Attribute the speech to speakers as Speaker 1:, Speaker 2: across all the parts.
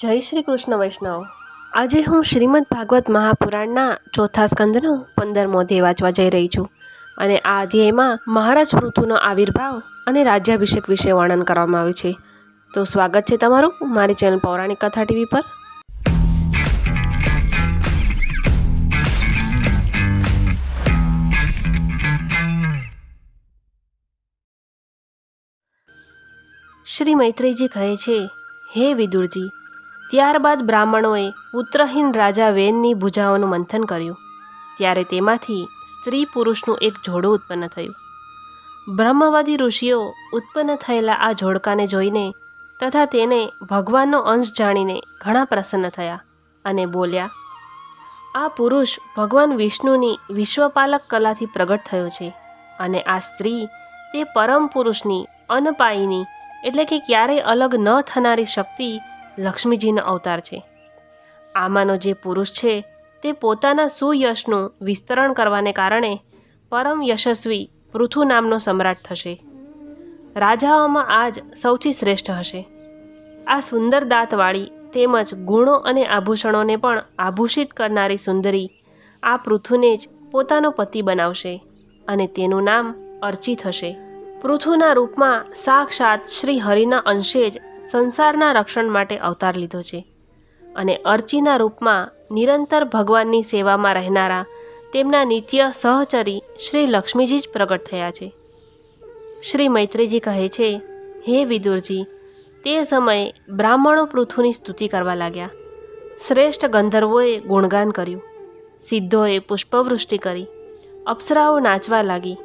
Speaker 1: જય શ્રી કૃષ્ણ વૈષ્ણવ. આજે હું શ્રીમદ ભાગવત મહાપુરાણના ચોથા સ્કંદનો પંદરમો અધ્યાય વાંચવા જઈ રહી છું અને આ અધ્યાયમાં મહારાજ પૃથુનો આવિર્ભાવ અને રાજ્યાભિષેક વિશે વર્ણન કરવામાં આવ્યું છે. તો સ્વાગત છે તમારું મારી ચેનલ પૌરાણિક કથા ટીવી પર. શ્રી મૈત્રીજી કહે છે, હે વિદુરજી ત્યારબાદ બ્રાહ્મણોએ પુત્રહીન રાજા વેનની ભુજાઓનું મંથન કર્યું. ત્યારે તેમાંથી સ્ત્રી પુરુષનું એક જોડું ઉત્પન્ન થયું. બ્રહ્મવાદી ઋષિઓ ઉત્પન્ન થયેલા આ જોડકાને જોઈને તથા તેને ભગવાનનો અંશ જાણીને ઘણા પ્રસન્ન થયા અને બોલ્યા, આ પુરુષ ભગવાન વિષ્ણુની વિશ્વપાલક કલાથી પ્રગટ થયો છે અને આ સ્ત્રી તે પરમ પુરુષની અનપાયીની એટલે કે ક્યારેય અલગ ન થનારી શક્તિ લક્ષ્મીજીનો અવતાર છે. આમાંનો જે પુરુષ છે, તે પોતાના સુયશનું વિસ્તરણ કરવાને કારણે પરમ યશસ્વી પૃથુ નામનો સમ્રાટ થશે. રાજાઓમાં આજ સૌથી શ્રેષ્ઠ હશે. આ સુંદર દાંતવાળી તેમજ ગુણો અને આભૂષણોને પણ આભૂષિત કરનારી સુંદરી આ પૃથુને જ પોતાનો પતિ બનાવશે અને તેનું નામ અર્ચિત હશે. પૃથુના રૂપમાં સાક્ષાત શ્રી હરિના અંશે જ સંસારના રક્ષણ માટે અવતાર લીધો છે. અને અર્ચીના રૂપમાં નિરંતર ભગવાનની સેવામાં રહેનારા તેમના નિત્ય સહચરી શ્રી લક્ષ્મીજી જ પ્રગટ થયા છે. શ્રી મૈત્રીજી કહે છે, હે વિદુરજી, તે સમયે બ્રાહ્મણો પૃથુની સ્તુતિ કરવા લાગ્યા. શ્રેષ્ઠ ગંધર્વોએ ગુણગાન કર્યું. સિદ્ધોએ પુષ્પવૃષ્ટિ કરી. અપ્સરાઓ નાચવા લાગી.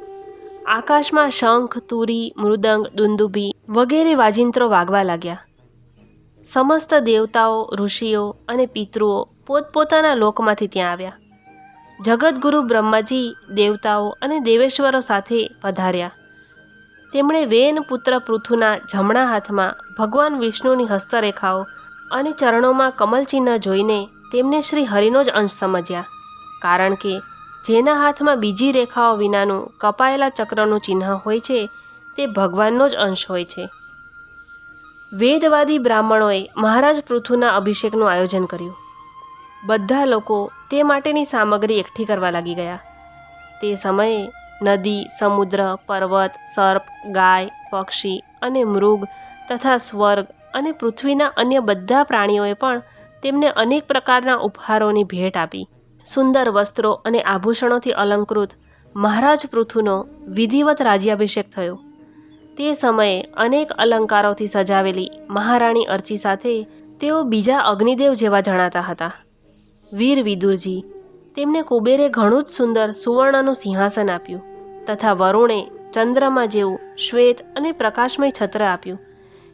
Speaker 1: આકાશમાં શંખ, તુરી, મૃદંગ, દુંદુભી વગેરે વાજિંત્રો વાગવા લાગ્યા. સમસ્ત દેવતાઓ, ઋષિઓ અને પિતૃઓ પોતપોતાના લોકમાંથી ત્યાં આવ્યા. જગતગુરુ બ્રહ્માજી દેવતાઓ અને દેવેશ્વરો સાથે પધાર્યા. તેમણે વેન પુત્ર પૃથુના જમણા હાથમાં ભગવાન વિષ્ણુની હસ્તરેખાઓ અને ચરણોમાં કમલચિહ્ન જોઈને તેમને શ્રી હરિનો જ અંશ સમજ્યા. કારણ કે જેના હાથમાં બીજી રેખાઓ વિનાનું કપાયેલા ચક્રનું ચિહ્ન હોય છે, તે ભગવાનનો જ અંશ હોય છે. વેદવાદી બ્રાહ્મણોએ મહારાજ પૃથુના અભિષેકનું આયોજન કર્યું. બધા લોકો તે માટેની સામગ્રી એકઠી કરવા લાગી ગયા. તે સમયે નદી, સમુદ્ર, પર્વત, સર્પ, ગાય, પક્ષી અને મૃગ તથા સ્વર્ગ અને પૃથ્વીના અન્ય બધા પ્રાણીઓએ પણ તેમને અનેક પ્રકારના ઉપહારોની ભેટ આપી. સુંદર વસ્ત્રો અને આભૂષણોથી અલંકૃત મહારાજ પૃથુનો વિધિવત રાજ્યાભિષેક થયો. તે સમયે અનેક અલંકારોથી સજાવેલી મહારાણી અર્ચી સાથે તેઓ બીજા અગ્નિદેવ જેવા જણાતા હતા. વીર વિદુરજી તેમને કુબેરે ઘણું જ સુંદર સુવર્ણનું સિંહાસન આપ્યું તથા વરુણે ચંદ્રમા જેવું શ્વેત અને પ્રકાશમય છત્ર આપ્યું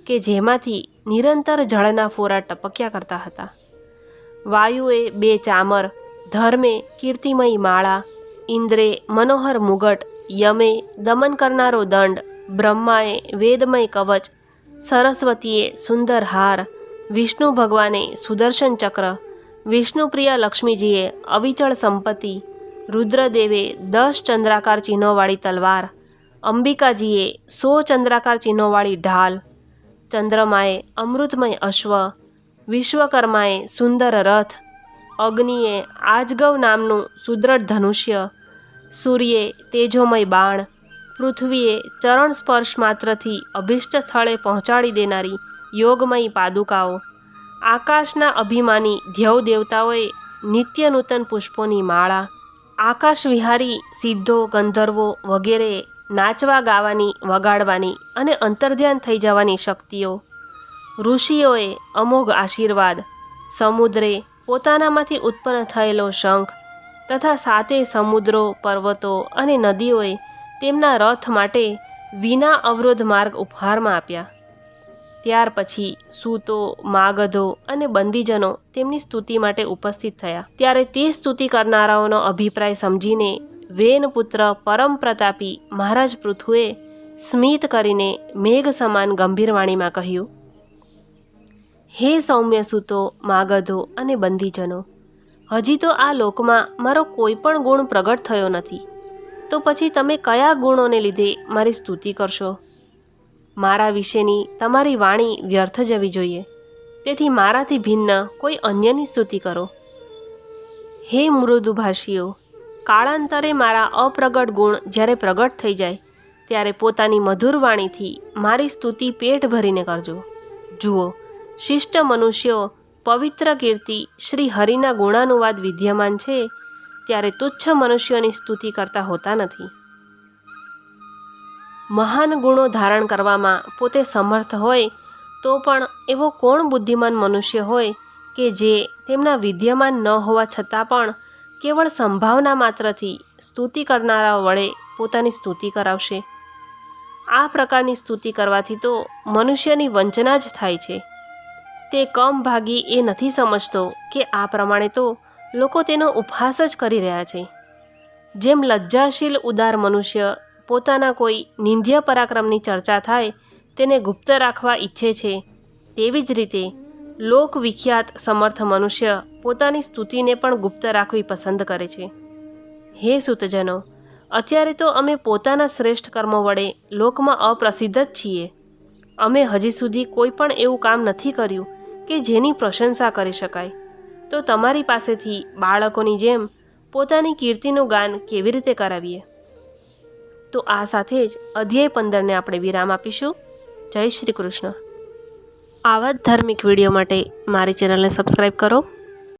Speaker 1: કે જેમાંથી નિરંતર જળના ફોરા ટપક્યા કરતા હતા. વાયુએ બે ચામર ધર્મે કીર્તિમયી માળા, ઇન્દ્રે મનોહર મુગટ, યમે દમન કરનારો દંડ, બ્રહ્માએ વેદમય કવચ, સરસ્વતીએ સુંદર હાર, વિષ્ણુ ભગવાને સુદર્શન ચક્ર, વિષ્ણુપ્રિય લક્ષ્મીજીએ અવિચળ સંપત્તિ, રુદ્રદેવે દસ ચંદ્રાકાર ચિહ્નોવાળી તલવાર, અંબિકાજીએ સો ચંદ્રાકાર ચિહ્નોવાળી ઢાલ, ચંદ્રમાએ અમૃતમય અશ્વ, વિશ્વકર્માએ સુંદર રથ અગ્નિએ આજગવ નામનું સુદૃઢ ધનુષ્ય, સૂર્યે તેજોમય બાણ, પૃથ્વીએ ચરણ સ્પર્શ માત્રથી અભિષ્ટ સ્થળે પહોંચાડી દેનારી યોગમય પાદુકાઓ. આકાશના અભિમાની ધ્યવ દેવતાઓએ નિત્ય નૂતન પુષ્પોની માળા, આકાશ વિહારી સિદ્ધો ગંધર્વો વગેરે નાચવા ગાવાની, વગાડવાની અને અંતર્ધ્યાન થઈ જવાની શક્તિઓ. ઋષિઓએ અમોઘ આશીર્વાદ, સમુદ્રે પોતાનામાંથી ઉત્પન્ન થયેલો શંખ તથા સાતે સમુદ્રો, પર્વતો અને નદીઓએ તેમના રથ માટે વિના અવરોધ માર્ગ ઉપહારમાં આપ્યા. ત્યાર પછી સૂતો, માગધો અને બંદીજનો તેમની સ્તુતિ માટે ઉપસ્થિત થયા. ત્યારે તે સ્તુતિ કરનારાઓનો અભિપ્રાય સમજીને વેનપુત્ર પરમ પ્રતાપી મહારાજ પૃથુએ સ્મિત કરીને મેઘ સમાન ગંભીર વાણીમાં કહ્યું હે સૌમ્ય સૂતો, માગધો અને બંદીજનો હજી તો આ લોકમાં મારો કોઈ પણ ગુણ પ્રગટ થયો નથી. તો પછી તમે કયા ગુણોને લીધે મારી સ્તુતિ કરશો? મારા વિશેની તમારી વાણી વ્યર્થ જવી જોઈએ. તેથી મારાથી ભિન્ન કોઈ અન્યની સ્તુતિ કરો. હે મૃદુભાષીઓ, કાળાંતરે મારા અપ્રગટ ગુણ જ્યારે પ્રગટ થઈ જાય, ત્યારે પોતાની મધુર વાણીથી મારી સ્તુતિ પેટ ભરીને કરજો. જુઓ શિષ્ટ મનુષ્યો પવિત્ર કીર્તિ શ્રી હરિના ગુણાનુવાદ વિદ્યમાન છે, ત્યારે તુચ્છ મનુષ્યોની સ્તુતિ કરતા હોતા નથી. મહાન ગુણો ધારણ કરવામાં પોતે સમર્થ હોય, તો પણ એવો કોણ બુદ્ધિમાન મનુષ્ય હોય કે જે તેમના વિદ્યમાન ન હોવા છતાં પણ કેવળ સંભાવના માત્રથી સ્તુતિ કરનારા વડે પોતાની સ્તુતિ કરાવશે? આ પ્રકારની સ્તુતિ કરવાથી તો મનુષ્યની વંચના જ થાય છે. તે કમ ભાગી એ નથી સમજતો કે આ પ્રમાણે તો લોકો તેનો ઉપહાસ જ કરી રહ્યા છે. જેમ લજ્જાશીલ, ઉદાર મનુષ્ય પોતાના કોઈ નિંદ્ય પરાક્રમની ચર્ચા થાય, તેને ગુપ્ત રાખવા ઈચ્છે છે, તેવી જ રીતે લોક વિખ્યાત, સમર્થ મનુષ્ય પોતાની સ્તુતિને પણ ગુપ્ત રાખવી પસંદ કરે છે. હે સુતજનો, અત્યારે તો અમે પોતાના શ્રેષ્ઠ કર્મો વડે લોકમાં અપ્રસિદ્ધ જ છીએ. અમે હજી સુધી કોઈ પણ એવું કામ નથી કર્યું કે જેની પ્રશંસા કરી શકાય. તો તમારી પાસેથી બાળકોની જેમ પોતાની કીર્તિનું ગાન કેવી રીતે કરાવીએ? તો આ સાથે જ અધ્યાય પંદરને આપણે વિરામ આપીશું. જય શ્રી કૃષ્ણ. આવા જ ધાર્મિક વીડિયો માટે મારી ચેનલને સબસ્ક્રાઈબ કરો.